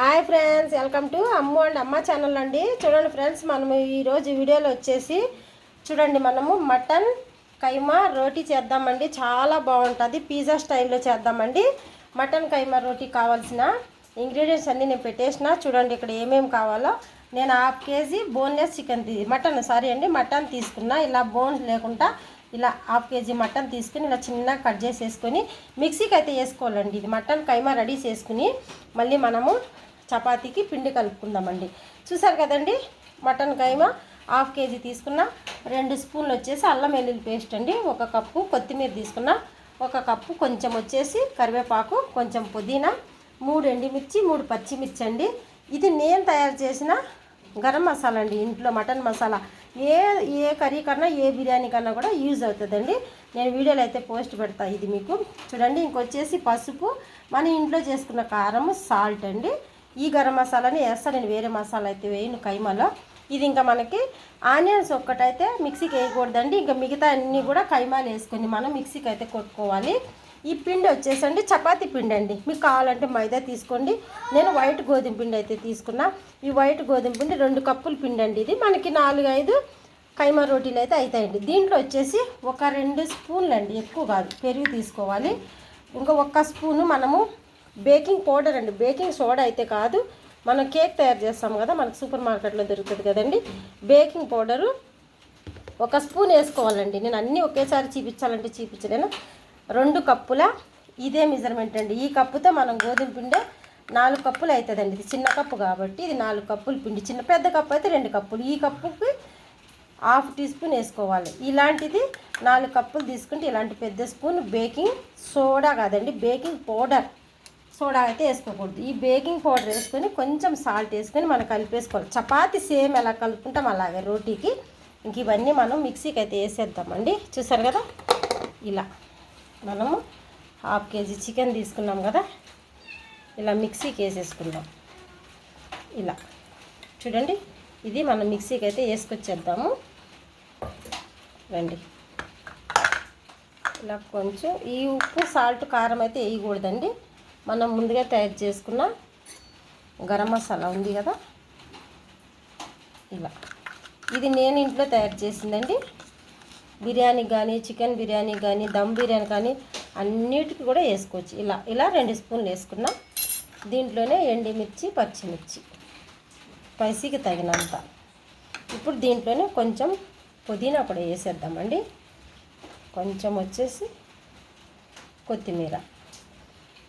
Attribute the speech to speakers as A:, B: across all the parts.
A: Hi friends welcome to Ammu and Amma channel అండి. చూడండి friends మనము ఈరోజు వీడియోలో వచ్చేసి చూడండి మనము మటన్ కైమా రోటీ చేద్దామండి. చాలా బాగుంటుంది. పిజ్జా స్టైల్లో చేద్దామండి. మటన్ కైమా రోటీ కావాల్సిన ఇంగ్రీడియంట్స్ అన్నీ నేను పెట్టేసిన. చూడండి ఇక్కడ ఏమేమి కావాలో. నేను half KG boneless chicken mutton sorry అండి మటన్ తీసుకున్నా. ఇలా బోన్స్ లేకుండా ఇలా హాఫ్ కేజీ మటన్ తీసుకుని ఇలా చిన్నగా కట్ చేసేసుకొని మిక్సీకి అయితే వేసుకోవాలండి. ఇది మటన్ కైమా రెడీ చేసుకుని మళ్ళీ మనము చపాతీకి పిండి కలుపుకుందామండి. చూసారు కదండి? మటన్ కైమా హాఫ్ కేజీ తీసుకున్న రెండు స్పూన్లు వచ్చేసి అల్లం వెల్లుల్లి పేస్ట్ అండి. ఒక కప్పు కొత్తిమీర తీసుకున్న ఒక కప్పు కొంచెం వచ్చేసి కరివేపాకు కొంచెం పుదీనా మూడు ఎండిమిర్చి మూడు పచ్చిమిర్చి అండి. ఇది నేను తయారు చేసిన గరం మసాలా అండి. ఇంట్లో మటన్ మసాలా. ఏ ఏ కర్రీ కన్నా ఏ బిర్యానీ కన్నా కూడా యూజ్ అవుతుందండి. నేను వీడియోలో అయితే పోస్ట్ పెడతా ఇది మీకు. చూడండి ఇంకొచ్చేసి పసుపు. మన ఇంట్లో చేసుకున్న కారం సాల్ట్ అండి. ఈ గరం మసాలాని వేస్తాను నేను వేరే మసాలా అయితే వేయను కైమాలో. ఇది ఇంకా మనకి ఆనియన్స్ ఒక్కటైతే మిక్సీకి వేయకూడదండి. ఇంకా మిగతా అన్నీ కూడా కైమాలు వేసుకొని మనం మిక్సీకి అయితే కొట్టుకోవాలి. ఈ పిండి వచ్చేసండి చపాతి పిండి అండి. మీకు కావాలంటే మైదా తీసుకోండి. నేను వైట్ గోధుమ పిండి అయితే తీసుకున్నా. ఈ వైట్ గోధుమ పిండి రెండు కప్పుల పిండి అండి ఇది. మనకి నాలుగు ఐదు కైమా రోటీలు అయితే అవుతాయండి దీంట్లో వచ్చేసి ఒక రెండు స్పూన్లు అండి. ఎక్కువ కాదు పెరుగు తీసుకోవాలి. ఇంకా ఒక్క స్పూను మనము బేకింగ్ పౌడర్ అండి బేకింగ్ సోడా అయితే కాదు మనం కేక్ తయారు చేస్తాం కదా మనకు సూపర్ మార్కెట్లో దొరుకుతుంది కదండి. బేకింగ్ పౌడరు ఒక స్పూన్ వేసుకోవాలండి. నేను అన్నీ ఒకేసారి చూపించాలంటే చూపించలేను. రెండు కప్పుల ఇదే మెజర్మెంట్ అండి. ఈ కప్పుతో మనం గోధుమ పిండి నాలుగు కప్పులు అవుతుందండి. ఇది చిన్న కప్పు కాబట్టి ఇది నాలుగు కప్పులు పిండి. చిన్న పెద్ద కప్పు అయితే రెండు కప్పులు. ఈ కప్పుకి హాఫ్ టీ స్పూన్ వేసుకోవాలి. ఇలాంటిది నాలుగు కప్పులు తీసుకుంటే ఇలాంటి పెద్ద స్పూన్ బేకింగ్ సోడా కాదండి బేకింగ్ పౌడర్. సోడా అయితే వేసుకోకూడదు. ఈ బేకింగ్ పౌడర్ వేసుకొని కొంచెం సాల్ట్ వేసుకొని మనం కలిపేసుకోవాలి. చపాతి సేమ్ ఎలా కలుపుకుంటాం అలాగే రోటీకి. ఇంక ఇవన్నీ మనం మిక్సీకి అయితే వేసేద్దామండి. చూసారు కదా? ఇలా మనము హాఫ్ కేజీ చికెన్ తీసుకున్నాం కదా? ఇలా మిక్సీకి వేసేసుకుందాం. ఇలా చూడండి ఇది మనం మిక్సీకి అయితే వేసుకొచ్చేద్దాము. రండి. ఇలా కొంచెం ఈ ఉప్పు సాల్ట్ కారం అయితే వేయకూడదండి. మనం ముందుగా తయారు చేసుకున్న గరం మసాలా ఉంది కదా? ఇలా. ఇది నేను ఇంట్లో తయారు చేసిందండి. బిర్యానీ కానీ చికెన్ బిర్యానీ కానీ దమ్ బిర్యానీ కానీ అన్నిటికీ కూడా వేసుకోవచ్చు. ఇలా ఇలా రెండు స్పూన్లు వేసుకున్నాం దీంట్లోనే ఎండిమిర్చి పచ్చిమిర్చి. స్పైసీకి తగినంత. ఇప్పుడు దీంట్లోనే కొంచెం పుదీనా కూడా వేసేద్దామండి. కొంచెం వచ్చేసి కొత్తిమీర.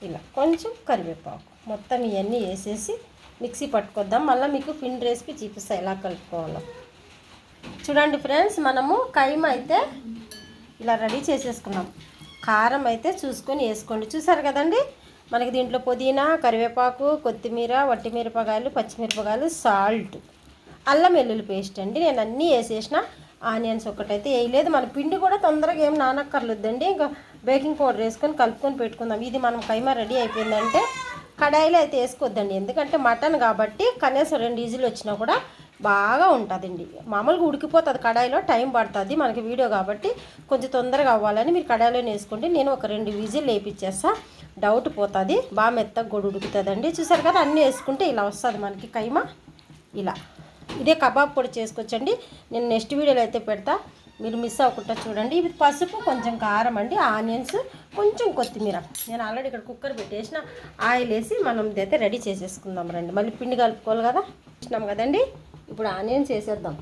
A: ఇలా కొంచెం కరివేపాకు మొత్తం ఇవన్నీ వేసేసి మిక్సీ పట్టుకొద్దాం. మళ్ళీ మీకు పిండి రెసిపీ చూపిస్తా ఎలా కలుపుకోవాలో. చూడండి ఫ్రెండ్స్ మనము కైమ అయితే ఇలా రెడీ చేసేసుకున్నాం. కారం అయితే చూసుకొని వేసుకోండి. చూసారు కదండి? మనకి దీంట్లో పుదీనా కరివేపాకు కొత్తిమీర వట్టిమిరపకాయలు పచ్చిమిరపకాయలు సాల్ట్ అల్లం వెల్లుల్లి పేస్ట్ అండి. నేను అన్నీ వేసేసిన. ఆనియన్స్ ఒకటైతే వేయలేదు. మన పిండి కూడా తొందరగా ఏం నానక్కర్లేదండి. ఇంకా బేకింగ్ పౌడర్ వేసుకొని కలుపుకొని పెట్టుకుందాం. ఇది మనం కైమా రెడీ అయిపోయిందంటే కడాయిలో అయితే వేసుకోవద్దండి. ఎందుకంటే మటన్ కాబట్టి కనీసం రెండు ఈజీలు వచ్చినా కూడా బాగా ఉంటుందండి. మామూలుగా ఉడికిపోతుంది కడాయిలో టైం పడుతుంది మనకి వీడియో కాబట్టి కొంచెం తొందరగా అవ్వాలని మీరు కడాయిలో వేసుకోండి. నేను ఒక రెండు విజిల్ వేపించేస్తా డౌట్ పోతుంది బాగా మెత్తగా కూడా ఉడుకుతుందండి. చూసారు కదా అన్నీ వేసుకుంటే ఇలా వస్తుంది మనకి కైమా. ఇలా. ఇదే కబాబ్ పొడి చేసుకోవచ్చండి నేను నెక్స్ట్ వీడియోలో అయితే పెడతా. మీరు మిస్ అవ్వకుండా చూడండి. ఇది పసుపు కొంచెం కారం అండి ఆనియన్స్ కొంచెం కొత్తిమీర. నేను ఆల్రెడీ ఇక్కడ కుక్కర్ పెట్టేసిన ఆయిల్ వేసి మనం అయితే రెడీ చేసేసుకుందాం రండి. మళ్ళీ పిండి కలుపుకోవాలి కదా? ఇచ్చినాం కదండి? ఇప్పుడు ఆనియన్స్ వేసేద్దాం.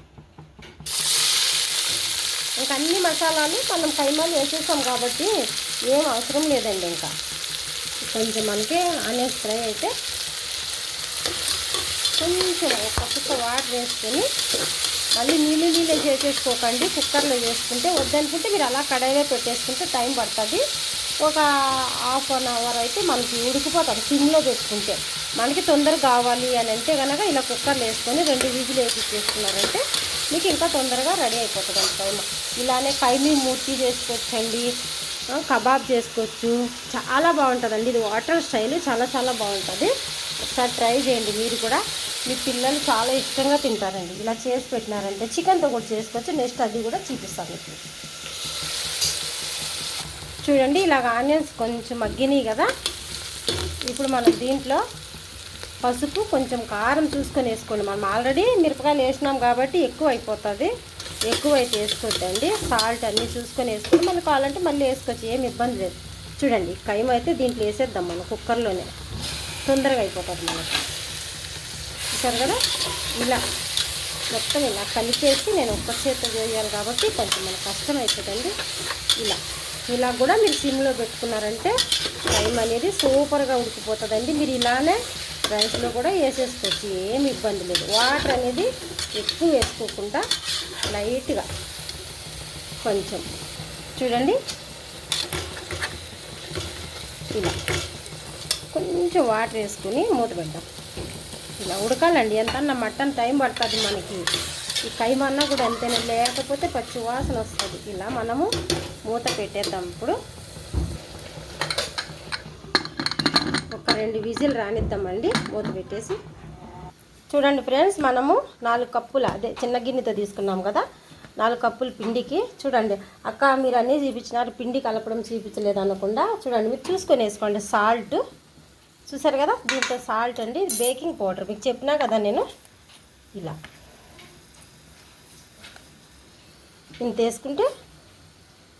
A: ఇంకా అన్ని మసాలాలు మనం కైమాలు వేసేస్తాం కాబట్టి ఏం అవసరం లేదండి ఇంకా. కొంచెం మనకి ఆనియన్స్ ఫ్రై అయితే కొంచెం ఒక వాటర్ వేసుకొని మళ్ళీ నీళ్ళు నీళ్ళే చేసేసుకోకండి కుక్కర్లో చేసుకుంటే వద్దనుకుంటే మీరు అలా కడాయిలో పెట్టేసుకుంటే టైం పడుతుంది. ఒక హాఫ్ అన్ అవర్ అయితే మనకి ఉడికిపోతుంది సిమ్లో పెట్టుకుంటే. మనకి తొందరగా కావాలి అని అంటే కనుక ఇలా కుక్కర్లో వేసుకొని రెండు విజులు వేపించేసుకున్నారంటే మీకు ఇంకా తొందరగా రెడీ అయిపోతుంది అండి టైం. ఇలానే కైమీ మూర్తి చేసుకోవచ్చండి కబాబ్ చేసుకోవచ్చు. చాలా బాగుంటుందండి. ఇది వాటర్ స్టైల్ చాలా చాలా బాగుంటుంది. ఒకసారి ట్రై చేయండి మీరు కూడా. మీ పిల్లలు చాలా ఇష్టంగా తింటారండి. ఇలా చేసి పెట్టినారంటే చికెన్తో కూడా చేసుకోవచ్చు. నెక్స్ట్ అది కూడా చూపిస్తాను మీకు. చూడండి ఇలాగ ఆనియన్స్ కొంచెం మగ్గినాయి కదా. ఇప్పుడు మనం దీంట్లో పసుపు కొంచెం కారం చూసుకొని వేసుకోండి. మనం ఆల్రెడీ మిరపకాయలు వేసినాం కాబట్టి ఎక్కువ అయిపోతుంది. ఎక్కువ అయితే వేసుకోవద్దండి. సాల్ట్ అన్నీ చూసుకొని వేసుకొని మళ్ళీ కావాలంటే మళ్ళీ వేసుకోవచ్చు. ఏమి ఇబ్బంది లేదు. చూడండి కైమ అయితే దీంట్లో వేసేద్దాం మనం కుక్కర్లోనే. తొందరగా అయిపోతుంది మనకి. చూసారు కదా? ఇలా మొత్తం ఇలా కలిపేసి నేను ఒక్క చేత చేయాలి కాబట్టి కొంచెం మనకు కష్టం అవుతుందండి ఇలా. ఇలా కూడా మీరు సిమ్లో పెట్టుకున్నారంటే టైం అనేది సూపర్గా ఉడికిపోతుందండి. మీరు ఇలానే రైస్లో కూడా వేసేసుకోవచ్చు. ఏమి ఇబ్బంది లేదు. వాటర్ అనేది ఎక్కువ వేసుకోకుండా లైట్గా కొంచెం. చూడండి. ఇలా. కొంచెం వాటర్ వేసుకుని మూత పెడదాం. ఇట్లా ఉడకాలండి. ఎంత మటన్ టైం పడుతుంది మనకి. ఈ కైమన్నా కూడా అంతేనే లేకపోతే పచ్చి వాసన వస్తుంది. ఇలా మనము మూత పెట్టేద్దాం. ఇప్పుడు ఒక రెండు విజిల్ రానిద్దామండి. మూత పెట్టేసి చూడండి ఫ్రెండ్స్ మనము నాలుగు కప్పుల అదే చిన్న గిన్నెతో తీసుకున్నాం కదా. నాలుగు కప్పులు పిండికి చూడండి. అక్క మీరు అన్నీ చూపించినారు. పిండి కలపడం చూపించలేదు అనకుండా చూడండి. మీరు చూసుకొని వేసుకోండి. సాల్ట్ చూసారు కదా? దీంతో సాల్ట్ అండి. ఇది బేకింగ్ పౌడర్ మీకు చెప్పినా కదా నేను? ఇలా. ఇంత వేసుకుంటే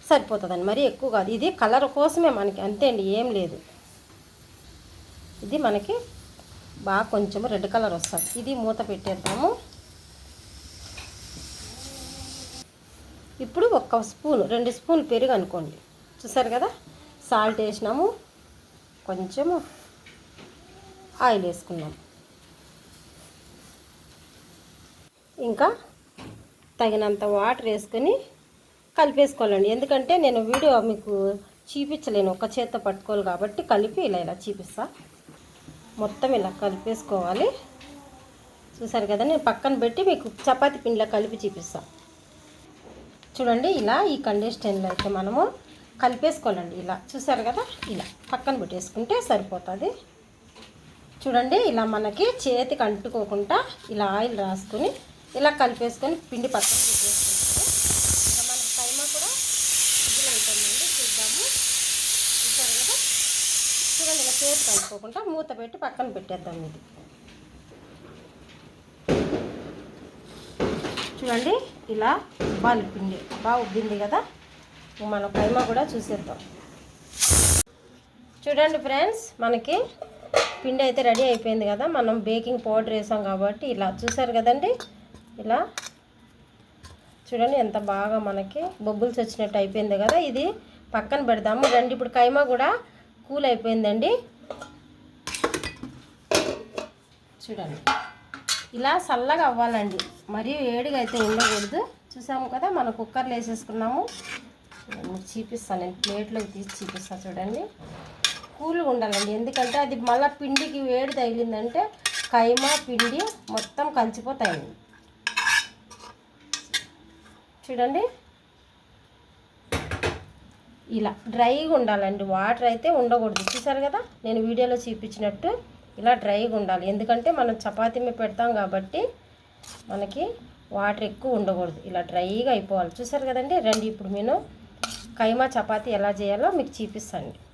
A: సరిపోతుందండి. మరీ ఎక్కువ కాదు. ఇది కలర్ కోసమే మనకి. అంతే అండి. ఏం లేదు. ఇది మనకి బాగా కొంచెం రెడ్ కలర్ వస్తుంది. ఇది మూత పెట్టేద్దాము. ఇప్పుడు ఒక్క స్పూన్ రెండు స్పూన్ పెరుగు అనుకోండి చూసారు కదా? సాల్ట్ వేసినాము. కొంచెము ఆయిల్ వేసుకున్నాం ఇంకా తగినంత వాటర్ వేసుకొని కలిపేసుకోవాలండి. ఎందుకంటే నేను వీడియో మీకు చూపించలేను. ఒక చేత్తో పట్టుకోవాలి కాబట్టి కలిపి ఇలా ఇలా చూపిస్తా. మొత్తం ఇలా కలిపేసుకోవాలి. చూసారు కదా నేను పక్కన పెట్టి మీకు చపాతి పిండిలో కలిపి చూపిస్తా. చూడండి ఇలా ఈ కండిషన్లో అయితే మనము కలిపేసుకోవాలండి. ఇలా చూసారు కదా ఇలా పక్కన పెట్టేసుకుంటే సరిపోతుంది. చూడండి ఇలా మనకి చేతికి అంటుకోకుండా ఇలా ఆయిల్ రాసుకొని ఇలా కలిపేసుకొని పిండి పక్కన పెట్టేసుకుంటాము ఇంకా మనకి కైమా కూడా ఇదిలో ఉంటుందండి చూద్దాము. చూసారు కదా? చూడండి ఇలా చేతి కలుపుకోకుండా మూత పెట్టి పక్కన పెట్టేద్దాం ఇది. చూడండి ఇలా ఉబ్బాలి పిండి బాగా ఉబ్బింది కదా? మన కైమా కూడా చూసేద్దాం. చూడండి ఫ్రెండ్స్ మనకి పిండి అయితే రెడీ అయిపోయింది కదా మనం బేకింగ్ పౌడర్ వేసాం కాబట్టి ఇలా చూసారు కదండి? ఇలా చూడండి ఎంత బాగా మనకి బొబ్బుల్స్ వచ్చినట్టు అయిపోయింది కదా ఇది పక్కన పెడదాము. రండి ఇప్పుడు కైమా కూడా కూల్ అయిపోయిందండి. చూడండి ఇలా చల్లగా అవ్వాలండి. మరియు ఏడిగా అయితే ఉండకూడదు. చూసాము కదా మనం కుక్కర్లో వేసేసుకున్నాము. మీకు చూపిస్తాను నేను ప్లేట్లోకి తీసి చూపిస్తాను చూడండి. కూల్గా ఉండాలండి. ఎందుకంటే అది మళ్ళీ పిండికి వేడి తగిలిందంటే కైమా పిండి మొత్తం కలిసిపోతాయి. చూడండి. ఇలా డ్రైగా ఉండాలండి. వాటర్ అయితే ఉండకూడదు. చూసారు కదా? నేను వీడియోలో చూపించినట్టు ఇలా డ్రైగా ఉండాలి. ఎందుకంటే మనం చపాతీ మీద పెడతాం కాబట్టి మనకి వాటర్ ఎక్కువ ఉండకూడదు. ఇలా డ్రైగా అయిపోవాలి. చూసారు కదండి? రండి ఇప్పుడు నేను కైమా చపాతీ ఎలా చేయాలో మీకు చూపిస్తాను.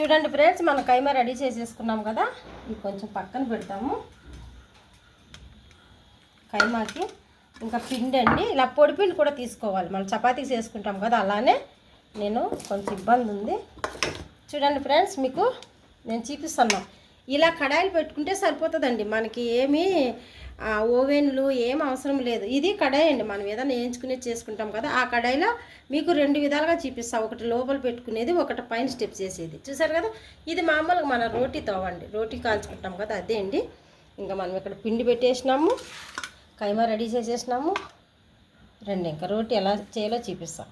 A: చూడండి ఫ్రెండ్స్ మనం కైమా రెడీ చేసేసుకున్నాం కదా. ఇది కొంచెం పక్కన పెడతాము. కైమాకి ఇంకా పిండి అండి. ఇలా పొడి పిండి కూడా తీసుకోవాలి. మనం చపాతీ చేసుకుంటాం కదా అలానే నేను కొంచెం ఇబ్బంది ఉంది. చూడండి ఫ్రెండ్స్ మీకు నేను చూపిస్తాను. ఇలా కడాయిలు పెట్టుకుంటే సరిపోతుందండి. మనకి ఏమీ ఓవెన్లు ఏం అవసరం లేదు. ఇది కడాయి అండి. మనం ఏదైనా వేయించుకునే చేసుకుంటాం కదా ఆ కడాయిలో మీకు రెండు విధాలుగా చూపిస్తాం. ఒకటి లోపల పెట్టుకునేది ఒకటి పైన స్టెప్ చేసేది. చూసారు కదా ఇది మామూలుగా మన రోటీ తవ్వండి రోటీ కాల్చుకుంటాం కదా అదే అండి. ఇంకా మనం ఇక్కడ పిండి పెట్టేసినాము కైమా రెడీ చేసేసినాము. రెండు ఇంకా రోటీ ఎలా చేయాలో చూపిస్తాం.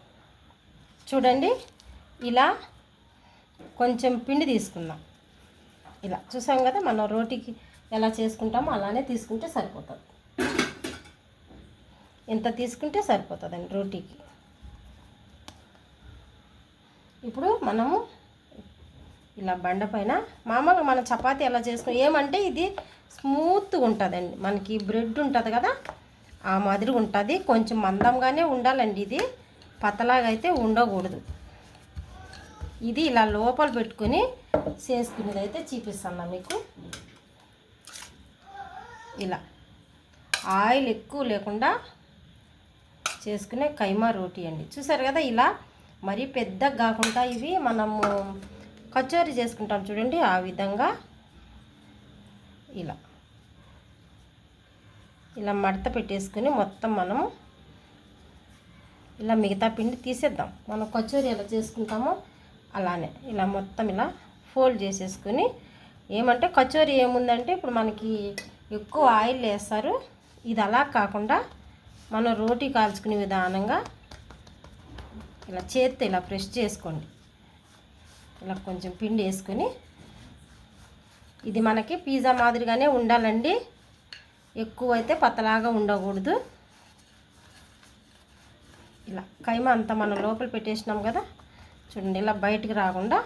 A: చూడండి ఇలా కొంచెం పిండి తీసుకుందాం. ఇలా చూసాం కదా మనం రోటీకి ఎలా చేసుకుంటామో అలానే తీసుకుంటే సరిపోతుంది. ఎంత తీసుకుంటే సరిపోతుందండి రోటీకి. ఇప్పుడు మనము ఇలా బండ పైన మామూలుగా మనం చపాతీ ఎలా చేసుకుని ఏమంటే ఇది స్మూత్గా ఉంటుందండి. మనకి బ్రెడ్ ఉంటుంది కదా ఆ మాదిరి ఉంటుంది. కొంచెం మందంగానే ఉండాలండి ఇది. పతలాగా అయితే ఉండకూడదు. ఇది ఇలా లోపల పెట్టుకుని చేసుకునేది అయితే చూపిస్తాను మీకు. ఇలా. ఆయిల్ ఎక్కువ లేకుండా చేసుకునే కైమా రోటీ అండి. చూసారు కదా ఇలా? మరీ పెద్దగా కాకుండా ఇవి మనము కచోరీ చేసుకుంటాం చూడండి ఆ విధంగా ఇలా. ఇలా మడత పెట్టేసుకుని మొత్తం మనము ఇలా మిగతా పిండి తీసేద్దాం. మనం కచోరీ ఎలా చేసుకుంటామో అలానే. ఇలా మొత్తం ఇలా ఫోల్డ్ చేసేసుకుని ఏమంటే కచోరీ ఏముందంటే ఇప్పుడు మనకి ఎక్కువ ఆయిల్ వేస్తారు. ఇది అలా కాకుండా మనం రోటీ కాల్చుకునే విధానంగా ఇలా చేత్తో ఇలా ప్రెస్ చేసుకోండి. ఇలా కొంచెం పిండి వేసుకొని. ఇది మనకి పిజ్జా మాదిరిగానే ఉండాలండి. ఎక్కువ అయితే పతలాగా ఉండకూడదు. ఇలా కైమ అంతా మనం లోపల పెట్టేసినాం కదా. చూడండి ఇలా బయటికి రాకుండా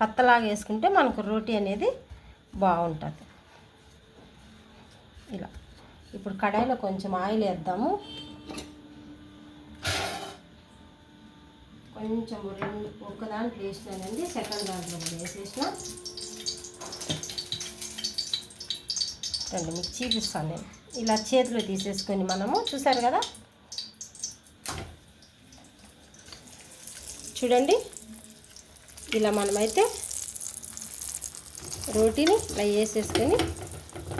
A: పత్తలాగా వేసుకుంటే మనకు రోటీ అనేది బాగుంటుంది. ఇలా. ఇప్పుడు కడాయిలో కొంచెం ఆయిల్ వేద్దాము. కొంచెం రెండు ఒక్క దాంట్లో వేసినానండి సెకండ్ దాంట్లో కూడా వేసేసిన. రండి మీకు చూపిస్తాను నేను. ఇలా చేతిలో తీసేసుకొని మనము చూసారు కదా? చూడండి. ఇలా మనమైతే రోటీని ఇలా వేసేసుకొని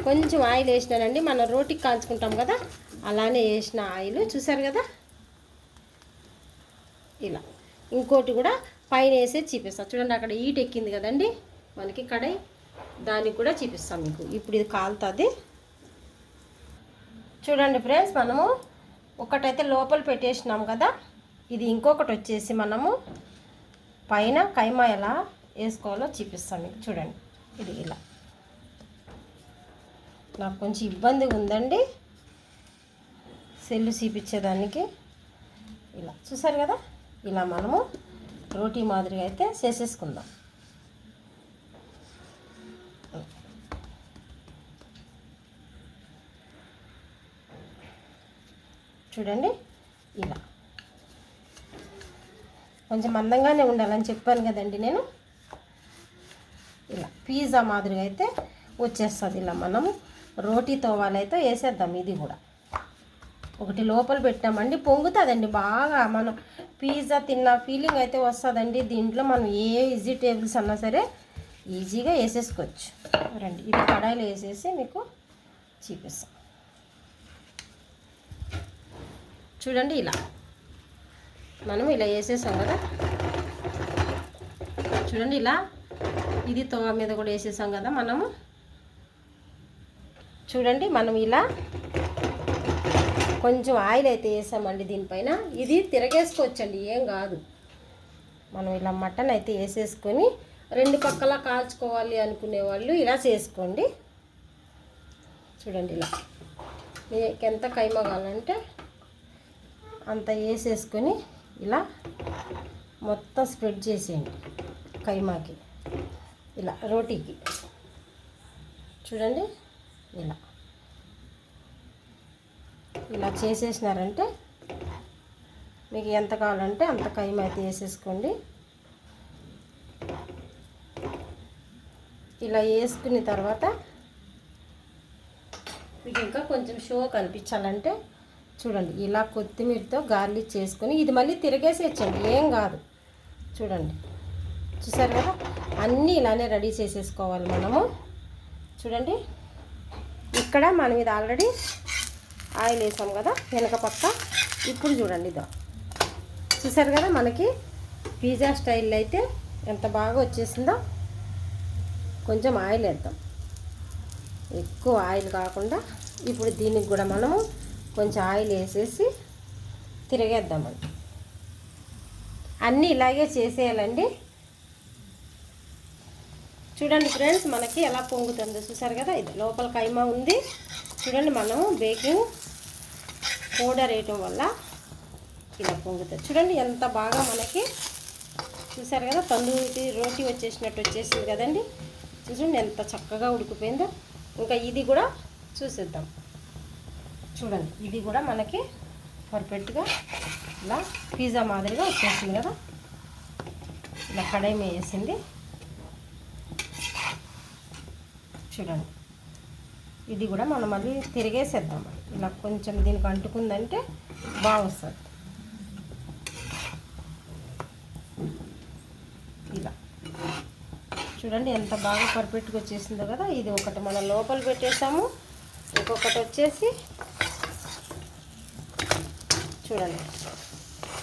A: కొంచెం ఆయిల్ వేసినానండి. మనం రోటీకి కాల్చుకుంటాం కదా అలానే వేసిన ఆయిల్. చూసారు కదా? ఇలా. ఇంకోటి కూడా పైన వేసే చూపిస్తాను చూడండి అక్కడ ఈట్ ఎక్కింది కదండి? మనకి కడాయి. దానికి కూడా చూపిస్తాం మీకు. ఇప్పుడు ఇది కాలుతుంది. చూడండి ఫ్రెండ్స్ మనము ఒకటైతే లోపల పెట్టేసినాం కదా? ఇది ఇంకొకటి వచ్చేసి మనము పైన కైమా ఎలా వేసుకోవాలో చూపిస్తాం మీకు. చూడండి. ఇది ఇలా. నాకు కొంచెం ఇబ్బందిగా ఉందండి. సెల్లు చూపించేదానికి ఇలా చూసారు కదా? ఇలా మనము రోటీ మాదిరిగా అయితే చేసేసుకుందాం. చూడండి. ఇలా. కొంచెం మందంగానే ఉండాలని చెప్పాను కదండి నేను. ఇలా. పిజ్జా మాదిరిగా అయితే వచ్చేస్తుంది ఇలా మనము. రోటీ తోవాలైతే వేసేద్దాం ఇది కూడా. ఒకటి లోపల పెట్టామండి. పొంగుతుందండి బాగా. మనం పిజ్జా తిన్న ఫీలింగ్ అయితే వస్తుందండి. దీంట్లో మనం ఏ వెజిటేబుల్స్ అన్నా సరే ఈజీగా వేసేసుకోవచ్చు. రండి ఇది కడాయిలో వేసేసి మీకు చూపిస్తాం. చూడండి ఇలా. మనం ఇలా వేసేసాం కదా. చూడండి ఇలా. ఇది తోవ మీద కూడా వేసేసాం కదా మనము. చూడండి మనం ఇలా కొంచెం ఆయిల్ అయితే వేసామండి దీనిపైన. ఇది తిరగేసుకోవచ్చండి ఏం కాదు. మనం ఇలా మటన్ అయితే వేసేసుకొని రెండు పక్కల కాల్చుకోవాలి అనుకునే వాళ్ళు ఇలా చేసుకోండి. చూడండి ఇలా. మీకు ఎంత కైమ కావాలంటే అంత వేసేసుకొని ఇలా మొత్తం స్ప్రెడ్ చేసేయండి కైమాకి. ఇలా రోటీకి. చూడండి. ఇలా. ఇలా చేసేసినారంటే మీకు ఎంత కావాలంటే అంత కైమ అయితే వేసేసుకోండి. ఇలా వేసుకున్న తర్వాత మీకు ఇంకా కొంచెం షో కనిపించాలంటే చూడండి ఇలా కొత్తిమీరతో గార్లిక్ చేసుకొని ఇది మళ్ళీ తిరిగేసేయచ్చండి ఏం కాదు. చూడండి చూసారు కదా? అన్నీ ఇలానే రెడీ చేసేసుకోవాలి మనము. చూడండి. ఇక్కడ మనం ఇది ఆల్రెడీ ఆయిల్ వేసాం కదా వెనక పక్క. ఇప్పుడు చూడండి ఇదో. చూసారు కదా మనకి పిజ్జా స్టైల్లో అయితే ఎంత బాగా వచ్చేసిందో? కొంచెం ఆయిల్ వేద్దాం. ఎక్కువ ఆయిల్ కాకుండా ఇప్పుడు దీనికి కూడా మనము కొంచెం ఆయిల్ వేసేసి తిరిగేద్దామండి. అన్నీ ఇలాగే చేసేయాలండి. చూడండి ఫ్రెండ్స్ మనకి ఎలా పొంగుతుందో చూసారు కదా? ఇది లోపల కైమా ఉంది. చూడండి మనము బేకింగ్ పౌడర్ వేయటం వల్ల ఇలా పొంగుతుంది. చూడండి ఎంత బాగా మనకి చూసారు కదా? తందూరి రోటీ వచ్చేసినట్టు వచ్చేసింది కదండి? చూడండి ఎంత చక్కగా ఉడికిపోయిందో. ఇంకా ఇది కూడా చూసేద్దాం. చూడండి ఇది కూడా మనకి పర్ఫెక్ట్గా ఇలా పిజ్జా మాదిరిగా వచ్చేసింది కదా? ఇలా కడాయి వేసింది. చూడండి. ఇది కూడా మనం మళ్ళీ తిరిగేసేద్దాం. ఇలా కొంచెం దీనికి అంటుకుందంటే బాగా వస్తుంది ఇలా. చూడండి ఎంత బాగా పర్ఫెక్ట్గా వచ్చేసిందో కదా. ఇది ఒకటి మనం లోపల పెట్టేసాము. ఇంకొకటి వచ్చేసి చూడండి.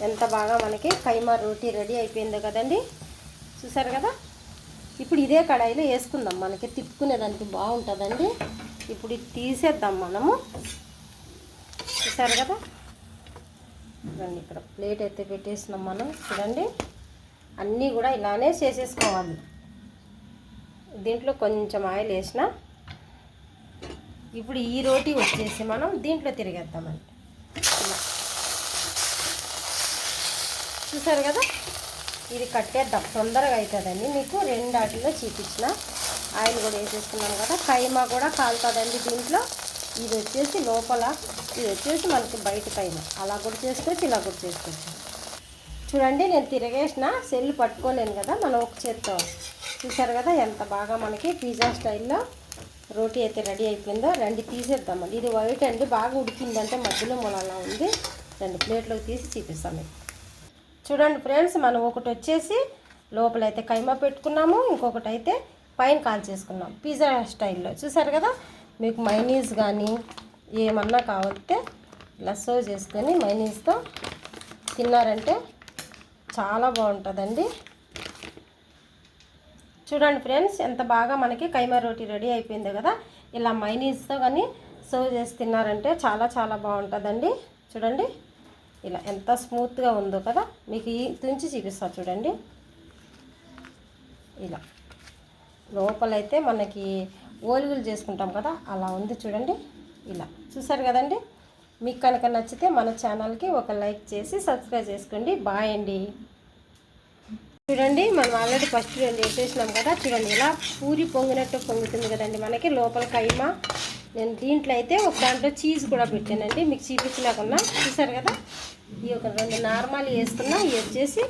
A: ఎంత బాగా మనకి కైమా రోటీ రెడీ అయిపోయిందో కదండి. చూసారు కదా? ఇప్పుడు ఇదే కడాయిలో వేసుకుందాం. మనకి తిప్పుకునేదానికి బాగుంటుందండి. ఇప్పుడు ఇది తీసేద్దాం మనము. చూసారు కదా? చూడండి ఇక్కడ ప్లేట్ అయితే పెట్టేసినాం మనం. చూడండి. అన్నీ కూడా ఇలానే చేసేసుకోవాలి. దీంట్లో కొంచెం ఆయిల్ వేసిన. ఇప్పుడు ఈ రోటీ వచ్చేసి మనం దీంట్లో తిరిగేద్దామండి. చూసారు కదా? ఇది కట్టేద్దాం. తొందరగా అవుతుందండి మీకు రెండు వాటిలో చూపించిన ఆయిల్ కూడా వేసేసుకున్నాం కదా. కైమా కూడా కాలుతుందండి దీంట్లో. ఇది వచ్చేసి లోపల ఇది వచ్చేసి మనకి బయట కైమా అలా కూడా చేసుకోవచ్చు ఇలా కూడా చేసుకోవచ్చు. చూడండి నేను తిరగేసిన సెల్ పట్టుకోలేను కదా మనం ఒక చేత్తో. చూసారు కదా ఎంత బాగా మనకి పిజ్జా స్టైల్లో రోటీ అయితే రెడీ అయిపోయిందో. రెండు తీసేద్దామండి. ఇది వైట్ అండి బాగా ఉడికిందంటే మధ్యలో మొలలా ఉంది. రెండు ప్లేట్లోకి తీసి చూపిస్తాం మీకు. చూడండి ఫ్రెండ్స్ మనం ఒకటి వచ్చేసి లోపలైతే కైమా పెట్టుకున్నాము ఇంకొకటి అయితే పైన కాల్ చేసుకున్నాం. పిజ్జా స్టైల్లో. చూసారు కదా? మీకు మైనీస్ కానీ ఏమన్నా కావాలితే ఇలా సర్వ్ చేసుకొని మైనీస్తో తిన్నారంటే చాలా బాగుంటుందండి. చూడండి ఫ్రెండ్స్ ఎంత బాగా మనకి కైమా రోటీ రెడీ అయిపోయింది కదా? ఇలా మైనీస్తో కానీ సర్వ్ చేసి తిన్నారంటే చాలా చాలా బాగుంటుందండి. చూడండి. ఇలా ఎంత స్మూత్గా ఉందో కదా మీకు ఈ తుంచి చూపిస్తా చూడండి. ఇలా. లోపలైతే మనకి ఓలుగులు చేసుకుంటాం కదా అలా ఉంది చూడండి. ఇలా. చూసారు కదండి? మీకు కనుక నచ్చితే మన ఛానల్కి ఒక లైక్ చేసి సబ్స్క్రైబ్ చేసుకోండి. బాయ్ అండి. చూడండి మనం ఆల్రెడీ ఫస్ట్ రెండు వేసేసినాం కదా చూడండి ఇలా పూరి పొంగినట్టు పొంగుతుంది కదండి మనకి లోపల కైమా. నేను దీంట్లో అయితే ఒక దాంట్లో చీజ్ కూడా పెట్టానండి. మీకు చూపించలేకున్నా. చూసారు కదా? ఈ ఒక రెండు నార్మల్ వేసుకున్నా ఇది వచ్చేసి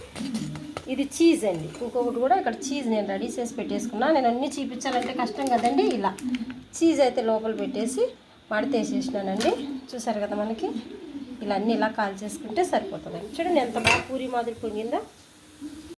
A: ఇది చీజ్ అండి. ఇంకొకటి కూడా ఇక్కడ చీజ్ నేను రెడీ చేసి పెట్టేసుకున్నా. నేను అన్నీ చూపించాలంటే కష్టం కదండి? ఇలా చీజ్ అయితే లోపల పెట్టేసి మడత వేసేసినానండి. చూసారు కదా మనకి? ఇలా అన్నీ ఇలా కాల్ చేసుకుంటే సరిపోతుంది. చూడండి ఎంత బాగా పూరి మాదిరి పొంగిందా.